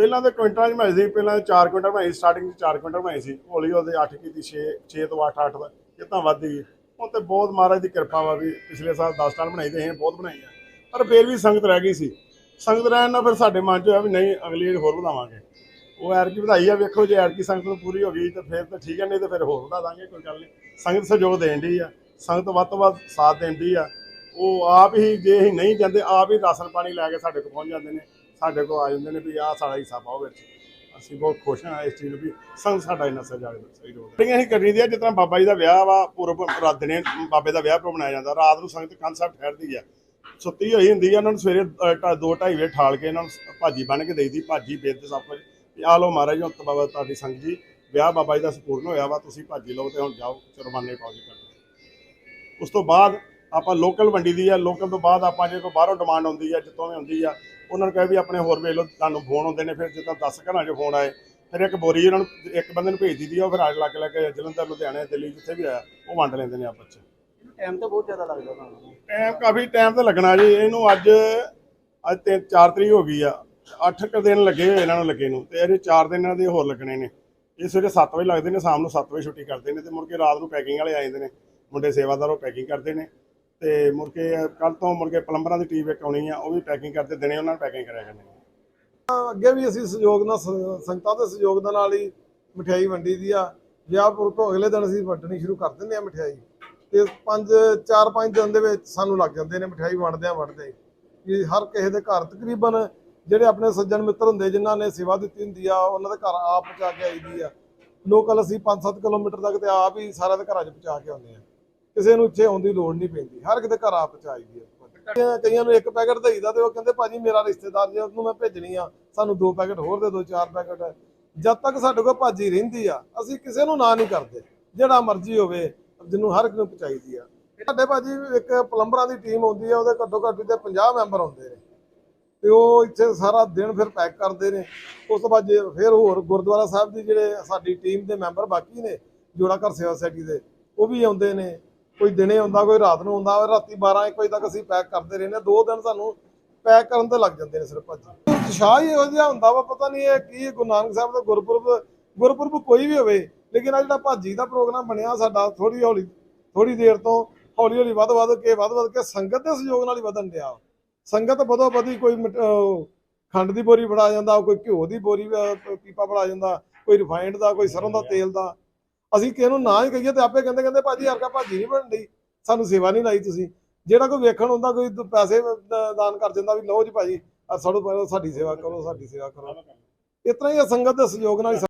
ਪਹਿਲਾਂ ਤਾਂ ਕੁਇੰਟਲਾਂ 'ਚ ਬਣਾਈ ਸੀ, ਪਹਿਲਾਂ 4 ਕੁਇੰਟਲ ਬਣਾਈ ਸਟਾਰਟਿੰਗ 'ਚ 4 ਕੁਇੰਟਲ ਬਣਾਈ ਸੀ। ਹੌਲੀ ਹੌਲੀ 8 ਕੀਤੀ 6 6 ਤੋਂ 8 8 ਦਾ ਇਹ ਤਾਂ ਵੱਧ ਗਈ। ਹੁਣ ਤੇ ਬਹੁਤ ਮਹਾਰਾਜ ਦੀ ਕਿਰਪਾ ਵਾ ਵੀ ਪਿਛਲੇ ਸਾਲ 10 ਟਨ ਬਣਾਈ ਤੇ ਅਸੀਂ ਬਹੁਤ ਬਣਾਈ ਆ। ਪਰ ਫਿਰ ਵੀ ਸੰਗਤ ਰਹਿ ਗਈ ਸੀ। ਸੰਗਤ ਰਹਿਣ ਨਾਲ ਫਿਰ ਸਾਡੇ ਮਨ 'ਚ ਹੋਇਆ ਵੀ ਨਹੀਂ, ਅਗਲੀ ਵਾਰ ਹੋਰ ਵਧਾਵਾਂਗੇ ਉਹ ਐਰਕੀ ਵਧਾਈ ਆ, ਵੇਖੋ ਜੇ ਐਰਕੀ ਸੰਗਤ ਨੂੰ ਪੂਰੀ ਹੋ ਗਈ ਤਾਂ ਫਿਰ ਤਾਂ ਠੀਕ ਹੈ ਨਹੀਂ ਤਾਂ ਫਿਰ ਹੋਰ ਵਧਾ ਦਾਂਗੇ, ਕੋਈ ਗੱਲ ਨਹੀਂ। ਸੰਗਤ ਸਹਿਯੋਗ ਦੇਣ ਦੀ ਆ। ਸੰਗਤ ਵੱਧ ਤੋਂ ਵੱਧ ਸਾਥ ਦੇਣ ਦੀ ਆ। ਉਹ ਆਪ ਹੀ ਜੇ ਅਸੀਂ ਨਹੀਂ ਜਾਂਦੇ, ਆਪ ਹੀ ਰਾਸ਼ਨ ਪਾਣੀ ਲੈ ਕੇ ਸਾਡੇ ਕੋਲ ਪਹੁੰਚ ਜਾਂਦੇ ਨੇ। ਸਾਡੇ ਕੋਲ ਆ ਜਾਂਦੇ ਨੇ ਵੀ ਆਹ ਸਾਡਾ ਹਿੱਸਾ ਪਾਓ ਵਿੱਚ। ਅਸੀਂ ਬਹੁਤ ਖੁਸ਼ ਹਾਂ ਇਸ ਚੀਜ਼ ਨੂੰ ਵੀ ਸੰਗ ਸਾਡਾ ਇੰਨਾ ਸਹਿਯੋਗ ਸਹਿਯੋਗ ਹੈ। ਅਸੀਂ ਕਰੀ ਦੀ ਆ ਜਿਸ ਤਰ੍ਹਾਂ ਬਾਬਾ ਜੀ ਦਾ ਵਿਆਹ ਵਾ, ਪੂਰਬ ਰਾਤ ਬਾਬੇ ਦਾ ਵਿਆਹ ਪੋ ਮਨਾਇਆ ਜਾਂਦਾ, ਰਾਤ ਨੂੰ ਸੰਗਤ ਕੰਨ ਸਾਹਿਬ ਠਹਿਰਦੀ ਆ। ਸੁੱਤੀ ਹੋਈ ਹੁੰਦੀ ਆ, ਉਹਨਾਂ ਨੂੰ ਸਵੇਰੇ 2 2:30 ਵਜੇ ਠਾਲ ਕੇ ਇਹਨਾਂ ਨੂੰ ਭਾਜੀ ਬਣ ਕੇ ਦੇਈਦੀ, ਭਾਜੀ ਬੇਦ ਸਭ ਕੁਝ। ਵੀ ਆ ਲਓ ਮਹਾਰਾਜ, ਹੁਣ ਬਾਬਾ ਤੁਹਾਡੀ ਸੰਗਤ ਜੀ, ਵਿਆਹ ਬਾਬਾ ਜੀ ਦਾ ਸੰਪੂਰਨ ਹੋਇਆ ਵਾ, ਤੁਸੀਂ ਭਾਜੀ ਲਓ ਤੇ ਹੁਣ ਜਾਓ, ਚੁਰਮਾਨੇ ਪਾਓ ਜੀ ਕਰੋ ਉਸ ਤੋਂ ਬਾਅਦ ਆਪਾਂ ਲੋਕਲ ਵੰਡੀ ਦੀ ਆ ਲੋਕਲ ਤੋਂ ਬਾਅਦ ਆਪਾਂ ਜੇ ਕੋਈ ਬਾਹਰੋਂ ਡਿਮਾਂਡ ਆਉਂਦੀ ਆ, ਜਿੱਥੋਂ ਵੀ ਆਉਂਦੀ ਆ ਉਹਨਾਂ ਨੂੰ ਕਹੇ ਵੀ ਆਪਣੇ ਹੋਰ ਵੇਖ ਲਓ ਤੁਹਾਨੂੰ ਫੋਨ ਆਉਂਦੇ ਨੇ ਫਿਰ ਜਿੱਦਾਂ 10 ਘਰਾਂ 'ਚ ਫੋਨ ਆਏ ਫਿਰ ਇੱਕ ਬੋਰੀ ਉਹਨਾਂ ਨੂੰ ਇੱਕ ਬੰਦੇ ਨੂੰ ਭੇਜ ਦਿੱਤੀ ਉਹ ਫਿਰ ਆਗ ਲੱਗ ਲੱਗ ਕੇ ਜਲੰਧਰ ਲੁਧਿਆਣੇ ਦਿੱਲੀ ਜਿੱਥੇ ਵੀ ਆਇਆ ਉਹ ਵੰਡ ਲੈਂਦੇ ਨੇ ਆਪਸ 'ਚ। ਟਾਈਮ ਤਾਂ ਬਹੁਤ ਜ਼ਿਆਦਾ ਲੱਗਦਾ ਤੁਹਾਨੂੰ। ਟਾਈਮ ਕਾਫੀ ਟਾਈਮ ਤੇ ਲੱਗਣਾ ਜੀ ਇਹਨੂੰ ਅੱਜ ਅੱਜ ਤੇ 4 ਤਰੀਕ ਹੋ ਗਈ ਆ 8 ਕੁ ਦਿਨ ਲੱਗੇ ਹੋਏ ਇਹਨਾਂ ਨੂੰ ਲੱਗੇ ਨੂੰ ਤੇ ਇਹਦੇ 4 ਦਿਨ ਇਹਨਾਂ ਦੇ ਹੋਰ ਲੱਗਣੇ ਨੇ। ਇਹ ਸਵੇਰੇ 7 ਵਜੇ ਲੱਗਦੇ ਨੇ ਸ਼ਾਮ ਨੂੰ 7 ਵਜੇ ਛੁੱਟੀ ਕਰਦੇ ਨੇ ਤੇ ਮੁੜ ਕੇ ਰਾਤ ਨੂੰ ਪੈਕਿੰਗ ਵਾਲੇ ਆ ਜਾਂਦੇ ਨੇ ਮੁੰਡੇ ਸੇਵਾਦਾਰ ਉਹ ਪੈਕਿੰਗ ਕਰਦੇ ਨੇ। ਤੇ ਮੁੜ ਕੇ ਕੱਲ ਤੋਂ ਮੁੜ ਕੇ ਪਲੰਬਰਾਂ ਦੀ ਟੀਮ ਇੱਕ ਆਉਣੀ ਆ, ਉਹ ਵੀ ਪੈਕਿੰਗ ਕਰਦੇ, ਦਿਨੇ ਉਹਨਾਂ ਨੂੰ ਪੈਕਿੰਗ ਕਰਿਆ ਕਰਨੀ ਅੱਗੇ ਵੀ ਅਸੀਂ ਸਹਿਯੋਗ ਨਾਲ ਸੰਗਤਾਂ ਦੇ ਸਹਿਯੋਗ ਦੇ ਨਾਲ ਹੀ ਮਠਿਆਈ ਵੰਡੀ ਦੀ ਆ। ਵਿਆਹਪੁਰ ਤੋਂ ਅਗਲੇ ਦਿਨ ਅਸੀਂ ਵੰਡਣੀ ਸ਼ੁਰੂ ਕਰ ਦਿੰਦੇ ਆ ਮਠਿਆਈ। ਤੇ ਪੰਜ, ਚਾਰ ਪੰਜ ਦਿਨ ਦੇ ਵਿੱਚ ਸਾਨੂੰ ਲੱਗ ਜਾਂਦੇ ਨੇ ਮਠਿਆਈ ਵੰਡਦਿਆਂ ਵੰਡਦੇ। ਕਿ ਹਰ ਕਿਸੇ ਦੇ ਘਰ ਤਕਰੀਬਨ ਜਿਹੜੇ ਆਪਣੇ ਸੱਜਣ ਮਿੱਤਰ ਹੁੰਦੇ, ਜਿਨ੍ਹਾਂ ਨੇ ਸੇਵਾ ਦਿੱਤੀ ਹੁੰਦੀ ਆ, ਉਹਨਾਂ ਦੇ ਘਰ ਆਪ ਪਹੁੰਚਾ ਕੇ ਆਈਦੀ ਆ। ਲੋਕਲ ਅਸੀਂ 5-7 ਕਿਲੋਮੀਟਰ ਤੱਕ ਤੇ ਆਪ ਹੀ ਸਾਰਿਆਂ ਦੇ ਘਰਾਂ 'ਚ ਪਹੁੰਚਾ ਕੇ ਆਉਂਦੇ ਆ ਕਿਸੇ ਨੂੰ ਇੱਥੇ ਆਉਣ ਦੀ ਲੋੜ ਨਹੀਂ ਪੈਂਦੀ। ਹਰ ਕਿਤੇ ਘਰ ਆਪ ਪਹੁੰਚਾਈਦੀ ਆ। ਕਈਆਂ- ਨੂੰ ਇੱਕ ਪੈਕਟ ਦੇਈਦਾ ਤੇ ਉਹ ਕਹਿੰਦੇ, ਭਾਜੀ, ਮੇਰਾ ਰਿਸ਼ਤੇਦਾਰ ਜੇ ਉਹਨੂੰ ਮੈਂ ਭੇਜਣੀ ਆ, ਸਾਨੂੰ ਦੋ ਪੈਕਟ ਹੋਰ ਦੇ ਦੋ ਚਾਰ ਪੈਕਟ। ਜਦ ਤੱਕ ਸਾਡੇ ਕੋਲ ਭਾਜੀ ਰਹਿੰਦੀ ਆ, ਅਸੀਂ ਕਿਸੇ ਨੂੰ ਨਾ ਨਹੀਂ ਕਰਦੇ। ਜਿਹੜਾ ਮਰਜ਼ੀ ਹੋਵੇ, ਜਿਹਨੂੰ ਹਰ ਇੱਕ ਨੂੰ ਪਹੁੰਚਾਈਦੀ ਆ। ਸਾਡੇ ਭਾਜੀ ਇੱਕ ਪਲੰਬਰਾਂ ਦੀ ਟੀਮ ਆਉਂਦੀ ਆ, ਉਹਦੇ ਘੱਟੋ ਘੱਟ ਤੇ 50 ਮੈਂਬਰ ਆਉਂਦੇ ਨੇ। ਤੇ ਉਹ ਇੱਥੇ ਸਾਰਾ ਦਿਨ ਫਿਰ ਪੈਕ ਕਰਦੇ ਨੇ। ਉਸ ਤੋਂ ਬਾਅਦ ਜੇ ਫਿਰ ਹੋਰ ਗੁਰਦੁਆਰਾ ਸਾਹਿਬ ਦੀ ਜਿਹੜੇ ਸਾਡੀ ਟੀਮ ਦੇ ਮੈਂਬਰ ਬਾਕੀ ਨੇ, ਜੋੜਾ ਘਰ ਸੇਵਾ ਸੋਸਾਇਟੀ ਦੇ, ਉਹ ਵੀ ਆਉਂਦੇ ਨੇ। ਕੋਈ ਦਿਨੇ ਆਉਂਦਾ ਕੋਈ ਰਾਤ ਨੂੰ ਆਉਂਦਾ ਰਾਤੀ 12 1 ਵਜੇ ਤੱਕ ਅਸੀਂ ਪੈਕ ਕਰਦੇ ਰਹਿੰਦੇ ਹਾਂ। ਦੋ ਦਿਨ ਸਾਨੂੰ ਪੈਕ ਕਰਨ ਤੇ ਲੱਗ ਜਾਂਦੇ ਨੇ ਸਿਰਫ ਭਾਜੀ। ਉਤਸ਼ਾਹ ਹੀ ਇਹੋ ਜਿਹਾ ਹੁੰਦਾ ਵਾ, ਪਤਾ ਨਹੀਂ ਇਹ ਕੀ ਗੁਰੂ ਨਾਨਕ ਸਾਹਿਬ ਦਾ ਗੁਰਪੁਰਬ ਗੁਰਪੁਰਬ ਕੋਈ ਵੀ ਹੋਵੇ, ਲੇਕਿਨ ਆ ਜਿਹੜਾ ਭਾਜੀ ਦਾ ਪ੍ਰੋਗਰਾਮ ਬਣਿਆ ਸਾਡਾ ਥੋੜੀ ਹੌਲੀ ਥੋੜੀ ਦੇਰ ਤੋਂ ਹੌਲੀ ਹੌਲੀ ਵੱਧ ਵੱਧ ਕੇ, ਵੱਧ ਵੱਧ ਕੇ ਸੰਗਤ ਦੇ ਸਹਿਯੋਗ ਨਾਲ ਹੀ ਵਧਣ ਡਿਆ ਸੰਗਤ ਵਧੋ ਵਧੀ ਕੋਈ ਮਟ- ਖੰਡ ਦੀ ਬੋਰੀ ਫੜਾ ਜਾਂਦਾ, ਕੋਈ ਘਿਓ ਦੀ ਬੋਰੀ ਪੀਪਾ ਫੜਾ ਜਾਂਦਾ, ਕੋਈ ਰਿਫਾਈਨਡ ਦਾ, ਕੋਈ ਸਰੋਂ ਦਾ ਤੇਲ ਦਾ। ਅਸੀਂ ਕਿਸੇ ਨੂੰ ਨਾ ਹੀ ਕਹੀਏ ਤੇ ਆਪੇ ਕਹਿੰਦੇ ਕਹਿੰਦੇ ਭਾਜੀ ਹਰਕਾ ਭਾਜੀ ਨਹੀਂ ਬਣਦੀ ਸਾਨੂੰ ਸੇਵਾ ਨਹੀਂ ਲਾਈ ਤੁਸੀਂ। ਜਿਹੜਾ ਕੋਈ ਵੇਖਣ ਹੁੰਦਾ ਕੋਈ ਪੈਸੇ ਦਾਨ ਕਰ ਦਿੰਦਾ ਵੀ ਲਓ ਜੀ ਭਾਜੀ, ਆਹ ਸਾਡੋ ਸਾਡੀ ਸੇਵਾ ਕਰੋ, ਸਾਡੀ ਸੇਵਾ ਕਰੋ। ਇਸ ਤਰ੍ਹਾਂ ਹੀ ਇਹ ਸੰਗਤ ਦੇ ਸਹਿਯੋਗ ਨਾਲ